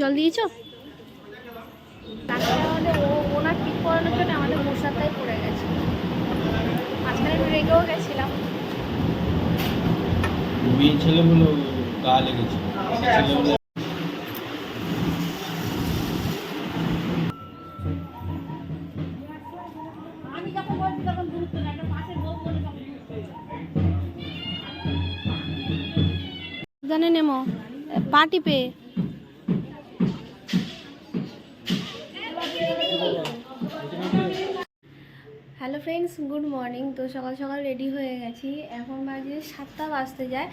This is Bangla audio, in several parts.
জল দিয়েছ? ওনার ঠিক করানোর জন্য আমাদের মশারটাই পড়ে গেছে। মাঝখানে রেগেও গেছিলাম। মেয়ে ছেলেগুলো গা লেগেছে। জানে নেমো। পা টিপে হ্যালো ফ্রেন্ডস, গুড মর্নিং। তো সকাল সকাল রেডি হয়ে গেছি। এখন বাজে সাতটা বাজতে যায়।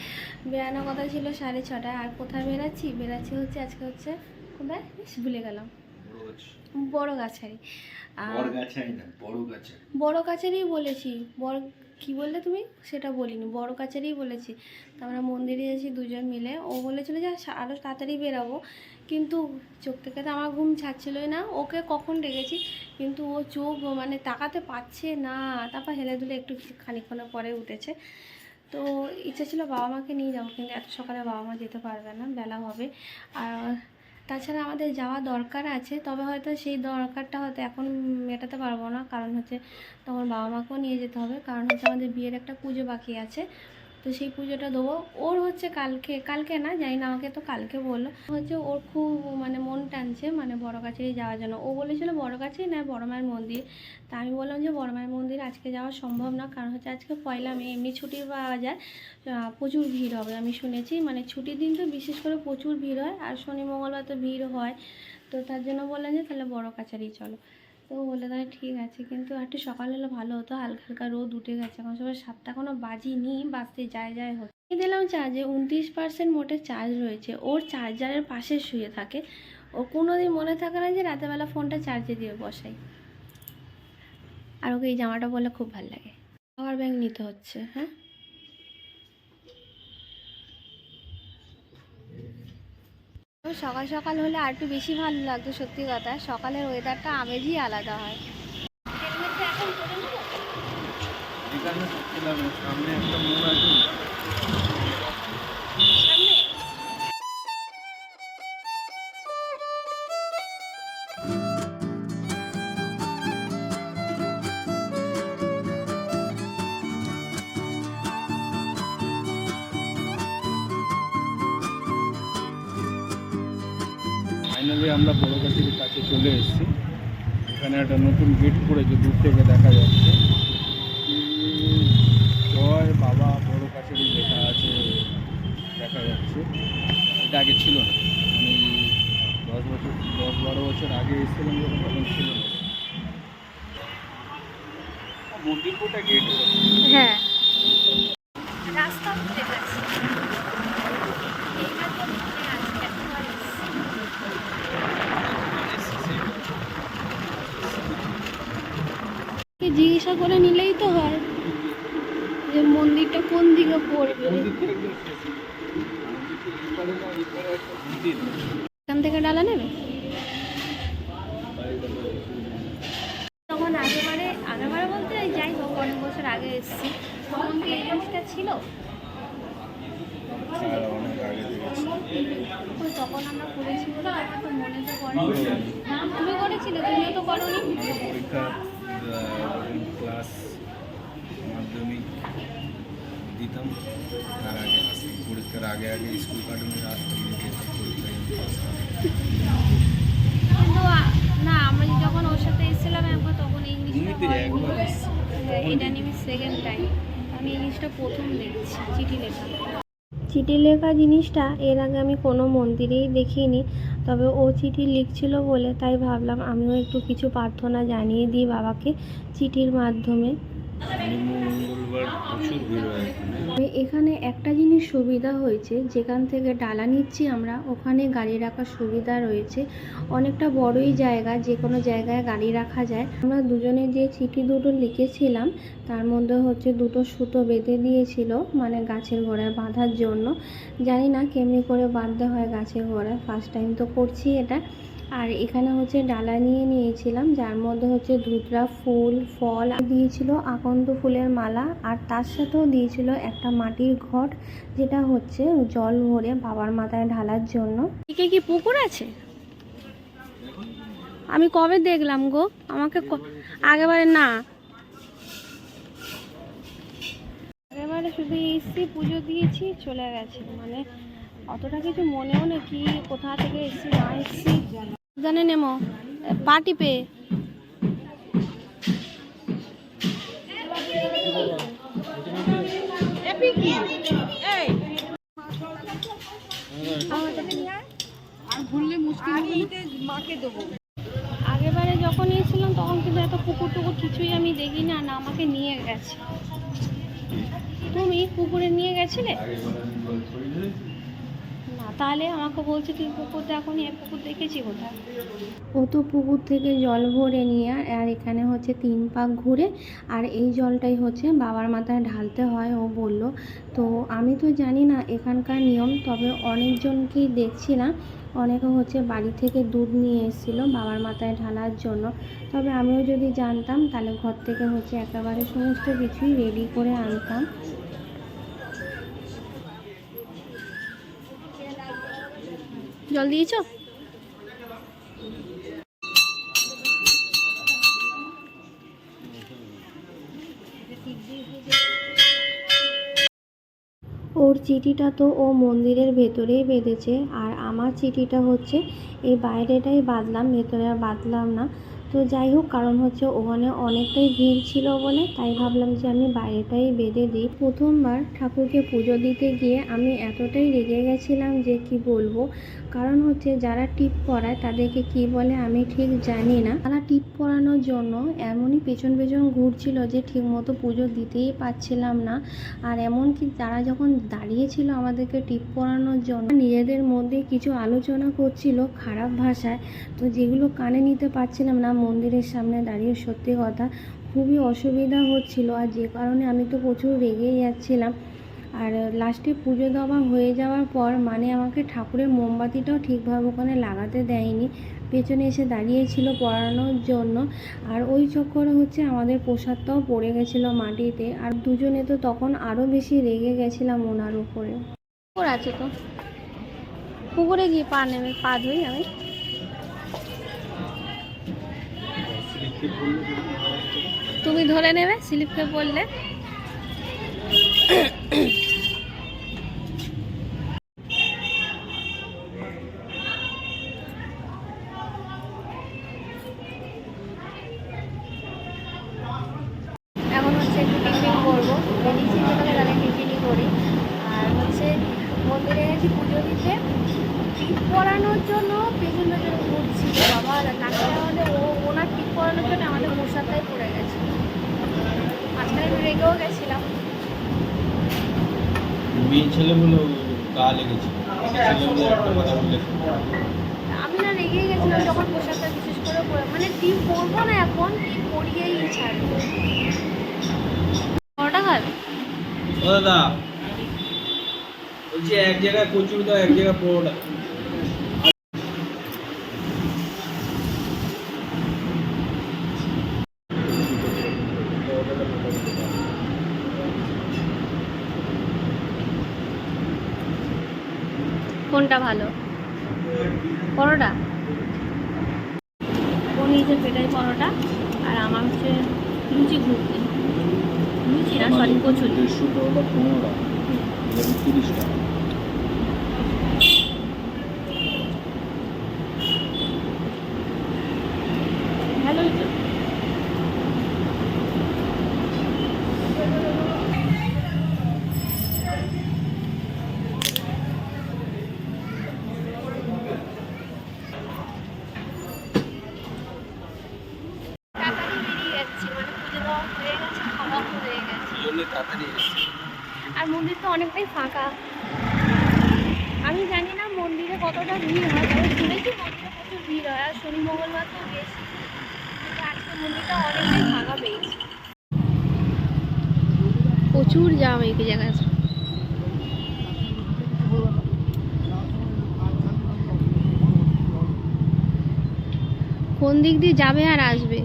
বেরানোর কথা ছিল সাড়ে ছটায়। আর কোথায় বেরাচ্ছি বেরাচ্ছি হচ্ছে, আজকে হচ্ছে, কোথায়? ভুলে গেলাম। বড় গাছারি। আর বড় গাছে না বড় গাছে বড় কাছারিই বলেছি। বড় কি বললে তুমি? সেটা বলিনি বড় কাছারিই বলেছি। তো আমরা মন্দিরে যাচ্ছি দুজন মিলে। ও বলেছিল যে সা- আরও তাড়াতাড়ি বেরাবো। কিন্তু চোখ থেকে তো আমার ঘুম ছাড়ছিলই না। ওকে কখন ডেকেছি? কিন্তু ও চোখ মানে তাকাতে পারছে না। তারপর হেলে দুলে একটু খানিক্ষণের পরে উঠেছে। তো ইচ্ছা ছিল বাবা মাকে নিয়ে যাব কিন্তু এত সকালে বাবা মা যেতে পারবে না বেলা হবে। আর তাছাড়া আমাদের যাওয়া দরকার আছে, তবে হয়তো সেই দরকারটা হয়তো এখন মেটাতে পারব না। কারণ হচ্ছে তখন বাবা মাকেও নিয়ে যেতে হবে। কারণ হচ্ছে আমাদের বিয়ের একটা পুজো বাকি আছে। তো সেই পুজোটা দেবো। ওর হচ্ছে কালকে কালকে না, জানি না, আমাকে তো কালকে বলল। হচ্ছে ওর খুব মানে মন টানছে মানে বড় কাছেই যাওয়ার জন্য। ও বলেছিল বড় কাছেই না বড় মায়ের মন্দির। তা আমি বললাম যে বড় মায়ের মন্দির আজকে যাওয়া সম্ভব না, কারণ হচ্ছে আজকে পয়লা মে, এমনি ছুটি পাওয়া যায়। প্রচুর ভিড় হবে, আমি শুনেছি। মানে ছুটির দিন তো বিশেষ করে প্রচুর ভিড় হয়, আর শনি মঙ্গলবার তো ভিড় হয়। তো তার জন্য বললাম যে তাহলে বড় কাছারি চলো। তো বলে তাহলে ঠিক আছে। কিন্তু একটু সকাল হলে ভালো হতো, হালকা হালকা রোদ উঠে গেছে। এখন সবাই সাতটা কোনো বাজিনি, বাজতে যায় যায় আমি দিলাম চার্জে উনত্রিশ পার্সেন্ট মোটে চার্জ রয়েছে। ওর চার্জারের পাশে শুয়ে থাকে। ও কোনোদিন মনে থাকে না যে রাতেরবেলা ফোনটা চার্জে দিয়ে বসাই। আর ওকে এই জামাটা বললে খুব ভালো লাগে। পাওয়ার ব্যাংক নিতে হচ্ছে হ্যাঁ? সকাল সকাল হলে আর একটু বেশি ভালো লাগতো, সত্যি কথা। সকালের ওয়েদারটা আমেজই আলাদা হয়। সামনে একটা ফাইনালি আমরা বড় গাছের কাছে চলে এসেছি। এখানে একটা নতুন গেট করেছে দূর থেকে দেখা যাচ্ছে। উম, জয় বাবা বড় কাছেরই লেখা আছে দেখা যাচ্ছে। এটা আগে ছিল না। আমি দশ বছর দশ বারো বছর আগে এসেছিলাম যখন তখন ছিল না। মন্দির কোটা গেট হ্যাঁ রাস্তা ঘুরে গেছে এইবার তো মনে আছে একবার এসেছি। কে জিজ্ঞাসা করে নিলেই তো হয় যে মন্দিরটা কোন দিকে পড়বে। এখান থেকে ডালা নেবে? তখন আগেবারে আগেবারে বলতে যাই হোক অনেক বছর আগে এসেছি। তখন কি এই জিনিসটা ছিল? হ্যাঁ, তখন আমরা করেছি বলে আমার তো মনে তো পড়ে তুমি করেছিলে? তুমিও তো করোনি? পরীক্ষা ক্লাস মাধ্যমিক দিতাম। তার আগে আসি পরীক্ষার আগে আগে স্কুল কার্টুনে আসতাম না আমি যখন ওর সাথে এসেছিলাম একবার তখন এসেছ। হ্যাঁ, এটা নিয়ে সেকেন্ড টাইম আমি জিনিসটা প্রথম দেখছি চিঠি লেখা। চিঠি লেখা জিনিসটা এর আগে আমি কোনো মন্দিরেই দেখিনি। তবে ও চিঠি লিখছিল বলে তাই ভাবলাম, আমিও একটু কিছু প্রার্থনা জানিয়ে দিই বাবাকে চিঠির মাধ্যমে। এখানে। এখানে একটা জিনিস সুবিধা হয়েছে, যেখান থেকে ডালা নিচ্ছি আমরা, ওখানে গাড়ি রাখার সুবিধা রয়েছে। অনেকটা বড়ই জায়গা, যে কোনো জায়গায় গাড়ি রাখা যায়। আমরা দুজনে যে চিঠি দুটো লিখেছিলাম, তার মধ্যে হচ্ছে দুটো সুতো বেঁধে দিয়েছিল মানে গাছের গোড়ায় বাঁধার জন্য। জানি না কেমনি করে বাঁধতে হয় গাছের গোড়ায় ফার্স্ট টাইম তো করছি এটা। আর এখানে হচ্ছে ডালা নিয়ে নিয়েছিলাম যার মধ্যে হচ্ছে ধুতরা ফুল ফল দিয়েছিল আকন্দ ফুলের মালা। আর তার সাথেও দিয়েছিল একটা মাটির ঘট যেটা হচ্ছে জল ভরে বাবার মাথায় ঢালার জন্য। এদিকে কি পুকুর আছে? আমি কবে দেখলাম গো? আমাকে ক- আগেবারে না। আগেবারে শুধু এসছি পুজো দিয়েছি চলে গেছে। মানে অতটা কিছু মনেও নেই কি কোথা থেকে এসছি, না এসছি। জানে নেমো পা। টিপে আগেবারে যখন এসেছিলাম, তখন কিন্তু এত পুকুর টুকুর কিছুই আমি দেখিনি আর না আমাকে নিয়ে গেছে। তুমি পুকুরে নিয়ে গেছিলে? না তাহলে আমাকে বলছে, তুই পুকুর দেখনি এই পুকুর দেখেছি কোথায়? ও তো পুকুর থেকে জল ভরে নিয়ে আর এখানে হচ্ছে তিন পাক ঘুরে, আর এই জলটাই হচ্ছে বাবার মাথায় ঢালতে হয়, ও বলল। তো আমি তো জানি না এখানকার নিয়ম, তবে অনেকজনকেই দেখছি না। অনেকে হচ্ছে বাড়ি থেকে দুধ নিয়ে এসেছিল বাবার মাথায় ঢালার জন্য। তবে আমিও যদি জানতাম, তাহলে ঘর থেকে হচ্ছে একেবারে সমস্ত কিছুই রেডি করে আনতাম। জল দিয়েছ? ওর চিঠিটা তো ও মন্দিরের ভেতরেই বেঁধেছে, আর আমার চিঠিটা হচ্ছে, এই বাইরেটাই বাঁধলাম, ভেতরে আর বাঁধলাম না। তো যাই হোক, কারণ হচ্ছে ওখানে অনেকটাই ভিড় ছিল বলে তাই ভাবলাম যে আমি বাইরেটাই বেঁধে দিই। প্রথমবার ঠাকুরকে পুজো দিতে গিয়ে আমি এতটাই রেগে গেছিলাম যে কি বলব? কারণ হচ্ছে যারা টিপ পরায় তাদেরকে কি বলে আমি ঠিক জানি না। তারা টিপ পরানোর জন্য এমনই পেছন পেছন ঘুরছিল যে ঠিকমতো পুজো দিতেই পারছিলাম না। আর এমনকি তারা যখন দাঁড়িয়েছিল আমাদেরকে টিপ পরানোর জন্য, নিজেদের মধ্যে কিছু আলোচনা করছিল খারাপ ভাষায়, তো যেগুলো কানে নিতে পারছিলাম না মন্দিরের সামনে দাঁড়িয়ে সত্যি কথা খুবই অসুবিধা হচ্ছিল। আর যে কারণে আমি তো প্রচুর রেগে যাচ্ছিলাম। আর লাস্টে পুজো দেওয়া হয়ে যাওয়ার পর মানে আমাকে ঠাকুরের মোমবাতিটাও ঠিকভাবে ওখানে লাগাতে দেয়নি। পেছনে এসে দাঁড়িয়েছিল পড়ানোর জন্য। আর ওই চক্করে হচ্ছে আমাদের প্রসাদটাও পড়ে গেছিল মাটিতে। আর দুজনে তো তখন আরও বেশি রেগে গেছিলাম ওনার উপরে। পুকুর আছে তো। পুকুরে গিয়ে পা নেবে পা ধুই আমি। তুমি ধরে নেবে স্লিপকে বললে। এখন হচ্ছে করব। করি। আর হচ্ছে মন্দিরে পুজো দিতে। টিপ পরানোর জন্য পেছন পেছন ঘুরছি বাবা নাকি তাহলে ও ওনার টিপ পরানোর জন্য আমাদের মশাটাই পড়ে গেছে। মাঝখানে একটু রেগেও গেছিলাম। মেয়ে গা লেগেছে। আমি না রেগেই গেছিলাম যখন পোশাকটা বিশেষ করে পরে মানে টিপ পরবো না এখন টিপ পরিয়েই ছাড়বো। কটা খাবে দাদা বলছি এক জায়গায় কচুরি দাও এক জায়গায় পরোটা। কোনটা ভালো? পরোটা? ও নিজের পেটাই পরোটা? আর আমার হচ্ছে লুচি ঘুরতে। লুচি না সরি কচুরি। দুশো টাকা পনেরো তিরিশ টাকা ভালোই তো তাড়াতাড়ি বেরিয়ে যাচ্ছি মানে পুজো দেওয়া হয়ে গেছে খাওয়া হয়ে গেছে জন্য তাড়াতাড়ি এসেছি আর অনেকটাই ফাঁকা। আমি জানি না মন্দিরে কতটা ভিড় হয়, তবে শুনেছি মন্দিরে প্রচুর ভিড় হয়, আর শনি, মঙ্গলবার তো বেশি। আজকে মন্দিরটা অনেকটাই ফাঁকা পেয়েছি। প্রচুর জাম এই জায়গায়। কোন দিক দিয়ে যাবে আর আসবে?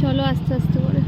চলো আস্তে আস্তে করে।